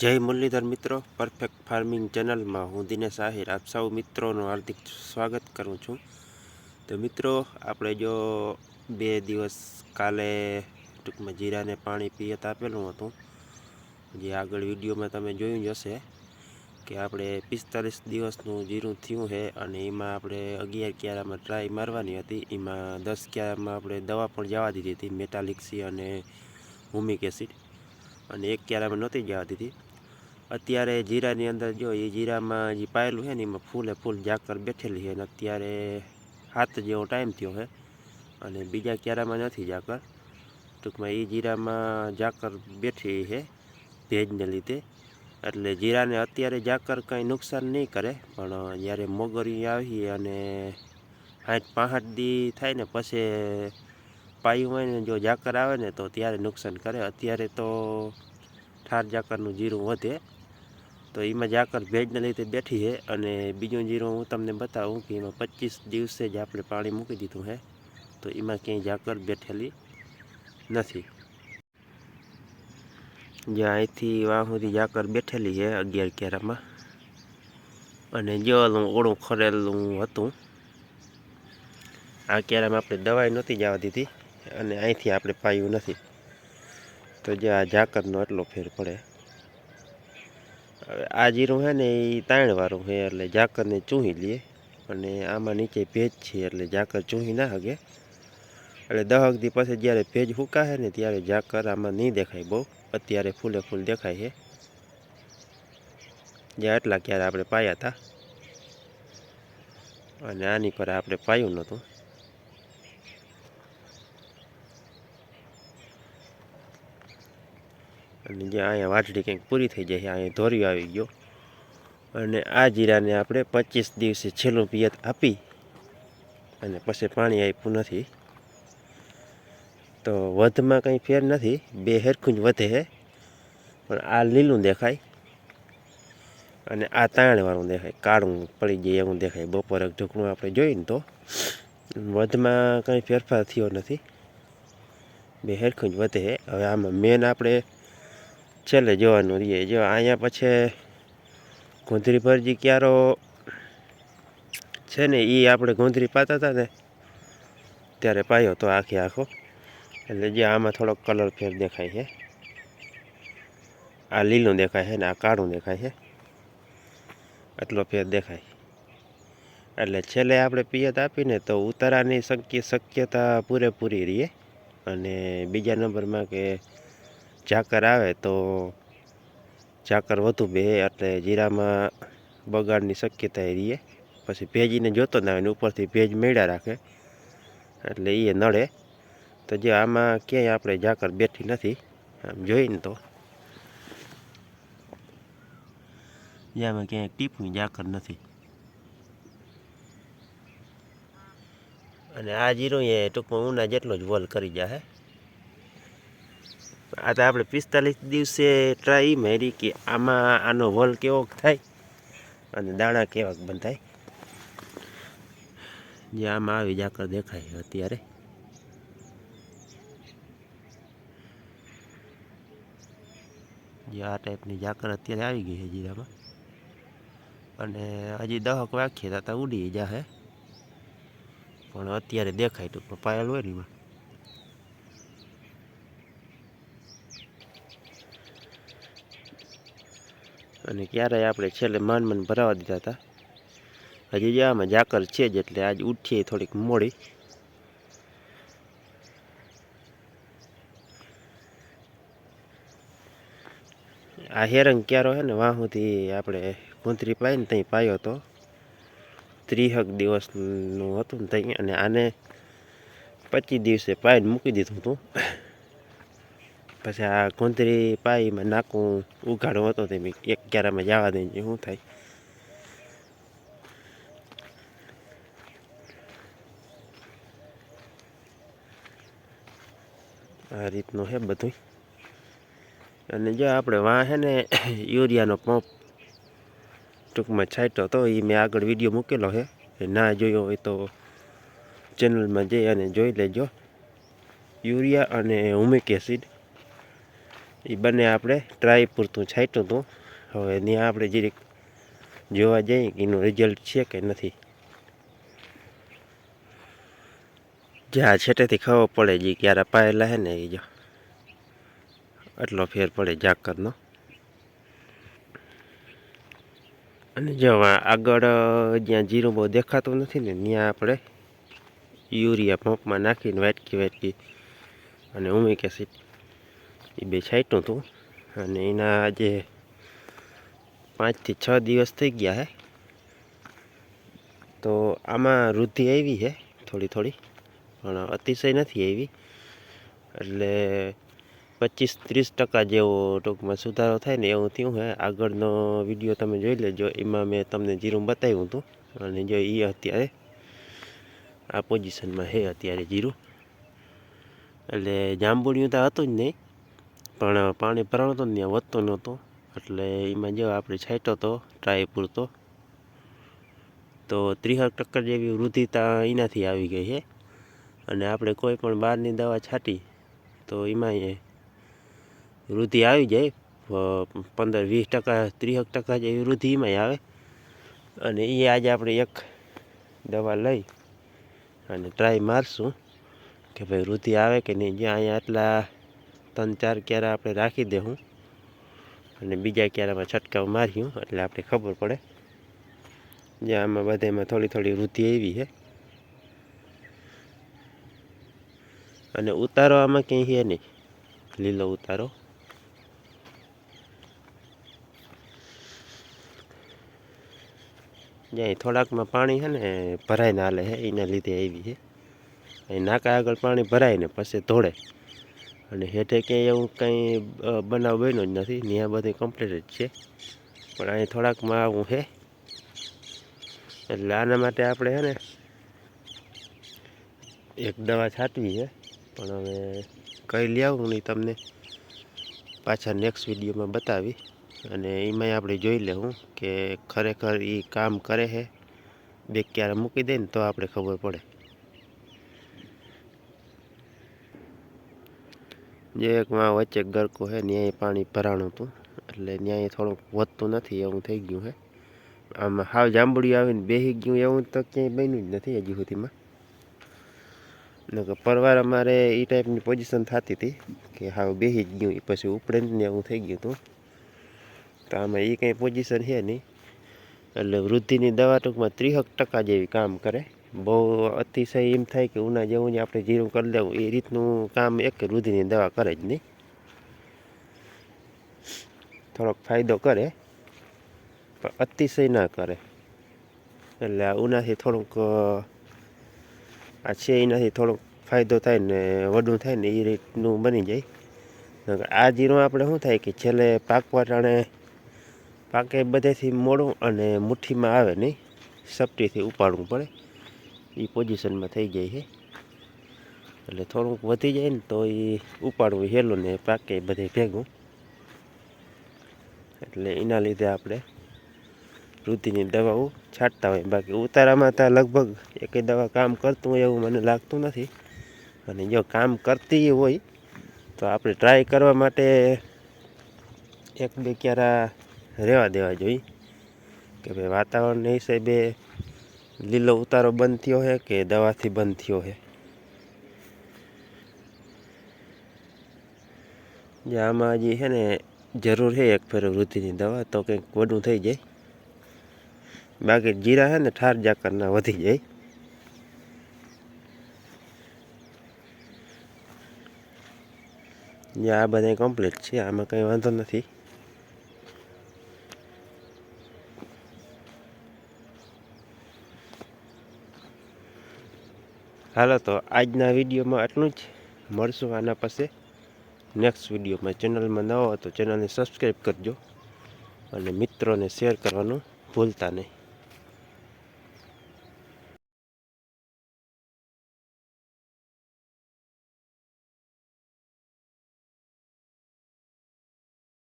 જય મુરલીધર મિત્રો perfect farming ચેનલમાં હું દિનેશ આહિર, આપ સૌ મિત્રોનું હાર્દિક સ્વાગત કરું છું. તો મિત્રો, આપણે જો બે દિવસ કાલે ટૂંકમાં જીરાને પાણી પિયત આપેલું હતું, જે આગળ વિડીયોમાં તમે જોયું જ હશે કે આપણે પિસ્તાલીસ દિવસનું જીરું થયું છે અને એમાં આપણે અગિયાર ક્યારામાં ટ્રાય મારવાની હતી. એમાં દસ ક્યારામાં આપણે દવા પણ જવા દીધી હતી મેટાલિક્સી અને હુમિક એસિડ અને એક ક્યારામાં નહોતી જવા દીધી. અત્યારે જીરાની અંદર જો એ જીરામાં જે પાયેલું છે ને, એમાં ફૂલે ફૂલ ઝાકર બેઠેલી છે અને અત્યારે હાથ જેવો ટાઈમ થયો છે અને બીજા ક્યારામાં નથી ઝાકર ટૂંકમાં એ જીરામાં ઝાકર બેઠી છે ભેજને લીધે. એટલે જીરાને અત્યારે ઝાકર કંઈ નુકસાન નહીં કરે, પણ જ્યારે મોગરી આવી અને સાઠ પાંસઠ દી થાય ને, પછી પાયું હોય ને, જો ઝાકર આવે ને, તો ત્યારે નુકસાન કરે. અત્યારે તો ઠાર ઝાકરનું જીરું વધે. તો એમાં જાકર ભેજને લીધે બેઠી છે અને બીજું જીરું હું તમને બતાવું કે એમાં પચીસ દિવસે જ આપણે પાણી મૂકી દીધું છે તો એમાં ક્યાંય ઝાકર બેઠેલી નથી. જે અહીંથી વાહ સુધી ઝાકર બેઠેલી છે અગિયાર કેરામાં. અને જેવાનું ઓળું ખરેલું હતું, આ કેરામાં આપણે દવાઈ નહોતી જવા દીધી અને અહીંથી આપણે પાયું નથી. તો જે આ ઝાકરનો એટલો ફેર પડે. આ જીરું છે ને એ તાણવાળું છે, એટલે ઝાકરને ચૂહી લે. અને આમાં નીચે ભેજ છે, એટલે ઝાકર ચૂહી ના શકે એટલે દહક દી પછી જ્યારે ભેજ ફૂકાશે ને ત્યારે ઝાકર આમાં નહીં દેખાય બહુ. અત્યારે ફૂલે ફૂલ દેખાય છે. જે એટલા ક્યારે આપણે પાયા હતા અને આની પર આપણે પાયું નહોતું. અને જે અહીંયા વાટડી કંઈક પૂરી થઈ જાય છે, અહીંયા ધોરિયો આવી ગયો. અને આ જીરાને આપણે પચીસ દિવસે છેલ્લું પિયત આપી અને પછી પાણી આપ્યું નથી. તો વધમાં કંઈ ફેર નથી, બે હેરખું જ વધે છે, પણ આ લીલું દેખાય અને આ તાણવાળું દેખાય, કાળું પડી જાય એવું દેખાય. બપોરે ઢોકણું આપણે જોઈને તો વધમાં કંઈ ફેરફાર થયો નથી. બે હેરખું જ વધે હવે આમાં મેન આપણે છેલ્લે જોવાનું રહીએ જો અહીંયા પછી ગોંધરી ભરજી ક્યારો છે ને એ આપણે ગોંધરી પાતા હતા ને, ત્યારે પાયો તો આખે આખો. એટલે જે આમાં થોડોક કલર ફેર દેખાય છે. આ લીલું દેખાય છે ને, આ કાળું દેખાય છે. આટલો ફેર દેખાય. એટલે છેલ્લે આપણે પિયત આપીને તો ઉતારાની શક્ય શક્યતા પૂરેપૂરી રહીએ અને બીજા નંબરમાં કે ઝાકર આવે તો ઝાકર વધુ બે, એટલે જીરામાં બગાડની શક્યતા એ રહીએ પછી ભેજીને જોતો ના આવે ઉપરથી ભેજ મેળ્યા રાખે, એટલે એ નડે. તો જે આમાં ક્યાંય આપણે ઝાકર બેઠી નથી, આમ જોઈને તો. આમાં ક્યાંય ટીપની ઝાકર નથી. અને આ જીરો એ ટૂંકમાં ઉના જેટલો જ વોલ કરી જાય આ તો આપણે પિસ્તાલીસ દિવસે ટ્રાય મારી કે આમાં આનો વોલ કેવો થાય અને દાણા કેવાક બંધાય. જે આમાં આવી જાકર દેખાય અત્યારે. જે આ ટાઈપની ઝાકર અત્યારે આવી ગઈ છે જીરામાં અને હજી દહક વાંખીએ તો ઉડી જાહે. પણ અત્યારે દેખાય ટૂંકમાં પાયલ હોય ને એમાં. અને ક્યારેય આપણે છેલ્લે માન માન ભરાવા દીધા હતા. હજી જે આમાં ઝાકર છે જ એટલે આજ ઉઠીએ થોડીક મોડી. આ હેરંગ ક્યારો હે ને વાહુથી આપણે કુંતરી પાઈ ને ત્યાં પાયો હતો ત્રીહક દિવસનું હતું ને ત્યાં અને આને પચીસ દિવસે પાઈને મૂકી દીધું હતું પછી આ કુંતરી પાઈમાં નાકું ઉઘાડો હતો તે મેં એક ક્યારામાં જવા દઈને શું થાય. આ રીતનું છે બધું અને જો આપણે વાં છે ને યુરિયાનો પંપ ટૂંકમાં છાંટ્યો હતો એ મેં આગળ વીડિયો મૂકેલો છે. ના જોયો હોય તો ચેનલમાં જઈ અને જોઈ લેજો. યુરિયા અને હુમિક એસિડ એ બંને આપણે ટ્રાય પૂરતું છાંટ્યું હતું હવે ત્યાં આપણે જરીક જોવા જઈએ કે એનું રિઝલ્ટ છે કે નથી. જ્યાં છેટેથી ખબર પડે જે, ક્યારે પાયેલા હે ને એ જો. એટલો ફેર પડે ઝાકરનો અને જો આગળ, જ્યાં જીરું બહુ દેખાતું નથી ને, ત્યાં આપણે યુરિયા પંપમાં નાખીને વાટકી વાટકી અને ઉમિક એસિડ એ બે છાંટ્યું હતું અને એના આજે પાંચથી છ દિવસ થઈ ગયા હે. તો આમાં વૃદ્ધિ આવી છે થોડી થોડી, પણ અતિશય નથી આવી. એટલે પચીસ ત્રીસ ટકા જેવો ટૂંકમાં સુધારો થાય ને એવું થયું હે. આગળનો વીડિયો તમે જોઈ લેજો, એમાં મેં તમને જીરું બતાવ્યું હતું. અને જો એ અત્યારે આ પોઝિશનમાં છે અત્યારે જીરું. એટલે જાંબુડિયું તો હતું જ નહીં. પણ પાણી ભરાણું હતું ત્યાં વધતો નહોતો. એટલે એમાં જો આપણે છાંટ્યો હતો ટ્રાય પૂરતો તો ત્રીસ ટક્કર જેવી વૃદ્ધિ એનાથી આવી ગઈ છે. અને આપણે કોઈ પણ બહારની દવા છાંટી, તો એમાં એ વૃદ્ધિ આવી જાય. પંદર વીસ ટકા ત્રીસ ટકા જેવી વૃદ્ધિ એમાંય આવે. અને એ આજે આપણે એક દવા લઈ અને ટ્રાય મારશું કે ભાઈ વૃદ્ધિ આવે કે નહીં. જ્યાં અહીંયા આટલા ત્રણ ચાર ક્યારા આપણે રાખી દેવું અને બીજા ક્યારામાં છંટકાવ માર્યું, એટલે આપણે ખબર પડે જ્યાં આમાં બધામાં થોડી થોડી વૃદ્ધિ એવી છે. અને ઉતારો આમાં ક્યાંય છે નહીં. લીલો ઉતારો. જ્યાં થોડાકમાં પાણી છે ને ભરાઈને હાલે છે, એના લીધે આવી છે. નાકા આગળ પાણી ભરાય ને પછી ધોળે. અને હેઠે ક્યાંય એવું કંઈ બનાવ બન્યો જ નથી. ત્યાં બધી કમ્પ્લીટ જ છે. પણ અહીં થોડાકમાં આવું છે એટલે આના માટે આપણે છે ને એક દવા છાંટવી છે પણ હવે કઈ લઈ આવું નહીં તમને. પાછા નેક્સ્ટ વિડીયોમાં બતાવી. અને એમાંય આપણે જોઈ લેવું કે ખરેખર એ કામ કરે છે બે ક્યારે મૂકી દે ને તો આપણે ખબર પડે. જે એક માં વચ્ચે ગરકો છે ન્યાય પાણી ભરાણું હતું. એટલે ન્યાય થોડુંક વધતું નથી, એવું થઈ ગયું છે આમાં હાવ જાંબુડી આવીને બેસી ગયું, એવું તો ક્યાંય બન્યું જ નથી હજી સુધીમાં. પરવાર અમારે એ ટાઈપની પોઝિશન થતી હતી કે હાવ બેસી જ ગયું પછી ઉપડે એવું થઈ ગયું હતું. તો આમાં એ કંઈ પોઝિશન છે નહીં. એટલે વૃદ્ધિની દવા ટૂંકમાં ત્રીસક ટકા જેવી કામ કરે. બહુ અતિશય એમ થાય કે ઉના જેવું ને આપણે જીરું કરી લેવું એ રીતનું કામ એક રુધિરની દવા કરે જ નહીં. થોડોક ફાયદો કરે, પણ અતિશય ના કરે. એટલે ઉનાથી થોડુંક, આ છે એનાથી થોડોક ફાયદો થાય ને વડું થાય ને એ રીતનું બની જાય. આ જીરું આપણે શું થાય કે છેલ્લે પાકવા ટાણે પાકે બધેથી મોડું અને મુઠ્ઠીમાં આવે નહીં. સપટીથી ઉપાડવું પડે. એ પોઝિશનમાં થઈ જાય છે. એટલે થોડુંક વધી જાય ને તો એ ઉપાડવું હેલું ને પાકે બધે ભેગું. એટલે એના લીધે આપણે વૃદ્ધિની દવાઓ છાંટતા હોય. બાકી ઉતારામાં તો લગભગ એકેય દવા કામ કરતું હોય એવું મને લાગતું નથી. અને જો કામ કરતી હોય તો આપણે ટ્રાય કરવા માટે એક બે ક્યારા રહેવા દેવા જોઈએ. કે ભાઈ વાતાવરણના હિસાબે લીલો ઉતારો બંધ થયો છે કે દવાથી બંધ થયો છે જે આમાં હજી છે ને જરૂર છે એક ફેર વૃદ્ધિની દવા, તો કંઈક વડું થઈ જાય. બાકી જીરા છે ને ઠાર જાકરના વધી જાય. જે આ બધા કમ્પ્લીટ છે, આમાં કંઈ વાંધો નથી. હાલો, તો આજના વિડીયોમાં આટલું જ. મળશું આના પાસે. નેક્સ્ટ વિડીયોમાં. ચેનલમાં નવો હો તો ચેનલને સબસ્ક્રાઈબ કરજો અને મિત્રોને શેર કરવાનું ભૂલતા નહીં.